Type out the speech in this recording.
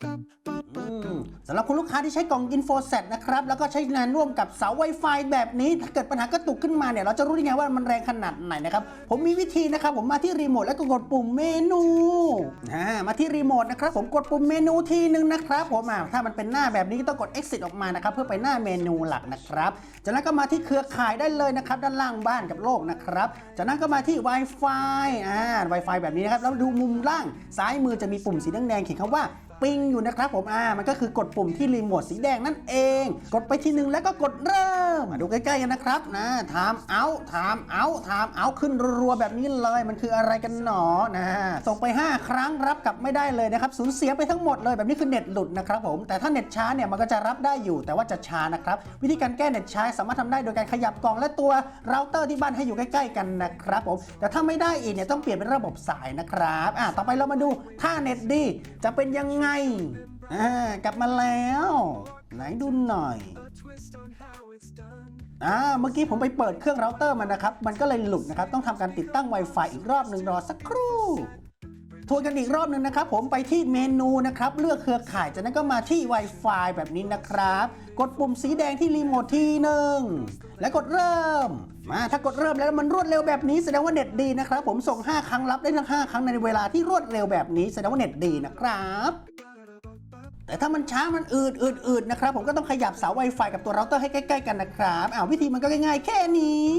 อืม สำหรับคุณลูกค้าที่ใช้กล่อง Info Set นะครับ แล้วก็ใช้งานร่วมกับเสา Wi-Fi แบบนี้ถ้าเกิดปัญหากระตุกขึ้นมาเนี่ย เราจะรู้ได้ไงว่ามันแรงขนาดไหนนะครับ ผมมีวิธีนะครับ ผมมาที่รีโมทแล้วก็กดปุ่มเมนูอ่ามาที่รีโมทนะครับ ผมกดปุ่มเมนูทีนึงนะครับผมอ่าถ้ามันเป็นหน้าแบบนี้ก็ต้องกด exit ออกมานะครับ เพื่อไปหน้าเมนูหลักนะครับจากนั้นก็มาที่เครือข่ายได้เลยนะครับ ด้านล่างบ้านกับโลกนะครับ จากนั้นก็มาที่ Wi-Fi อ่า Wi-Fi แบบนี้นะครับแล้วดูมุมล่างซ้ายมือจะมีปุ่มสีแดงๆเขียนคำว่า ปิงอยู่นะครับผมอ่ามันก็คือกดปุ่มที่รีโมทสีแดงนั่นเอง กดไปทีหนึ่งแล้วก็กดเริ่มมาดูใกล้ๆกันนะครับนะทามเอาทามเอาทามเอาขึ้นรัวๆแบบนี้เลยมันคืออะไรกันหนอนะส่งไป 5 ครั้งรับกลับไม่ได้เลยนะครับสูญเสียไปทั้งหมดเลยแบบนี้คือเน็ตหลุดนะครับผมแต่ถ้าเน็ตช้าเนี่ยมันก็จะรับได้อยู่แต่ว่าจะช้านะครับวิธีการแก้เน็ตช้าสามารถทำได้โดยการขยับกล่องและตัวเราเตอร์ที่บ้านให้อยู่ใกล้ๆกันนะครับผมแต่ถ้าไม่ได้อีกเนี่ยต้องเปลี่ยนเป็นระบบสายนะครับอะต่อไปเรามาดูถ้าเน็ตดีจะเป็นยังไงอ่ากลับมาแล้ว ไหนดูหน่อยอ่าเมื่อกี้ผมไปเปิดเครื่องเราเตอร์มันนะครับ มันก็เลยหลุดนะครับ ต้องทำการติดตั้ง Wi-Fi อีกรอบหนึ่งรอสักครู่ทวนกันอีกรอบหนึ่งนะครับ ผมไปที่เมนูนะครับ เลือกเครือข่ายจากนั้นก็มาที่ Wi-Fi แบบนี้นะครับ กดปุ่มสีแดงที่รีโมททีหนึ่งและกดเริ่มมาถ้ากดเริ่มแล้วมันรวดเร็วแบบนี้แสดงว่าเน็ตดีนะครับ ผมส่ง 5 ครั้งรับได้ทั้ง 5 ครั้งในเวลาที่รวดเร็วแบบนี้แสดงว่าเน็ตดีนะครับ แต่ถ้ามันช้ามันอืดอืดอืดนะครับ ผมก็ต้องขยับเสา Wi-Fi กับตัวเราเตอร์ให้ใกล้ ๆ กันนะครับอ้าววิธีมันก็ง่ายๆ แค่นี้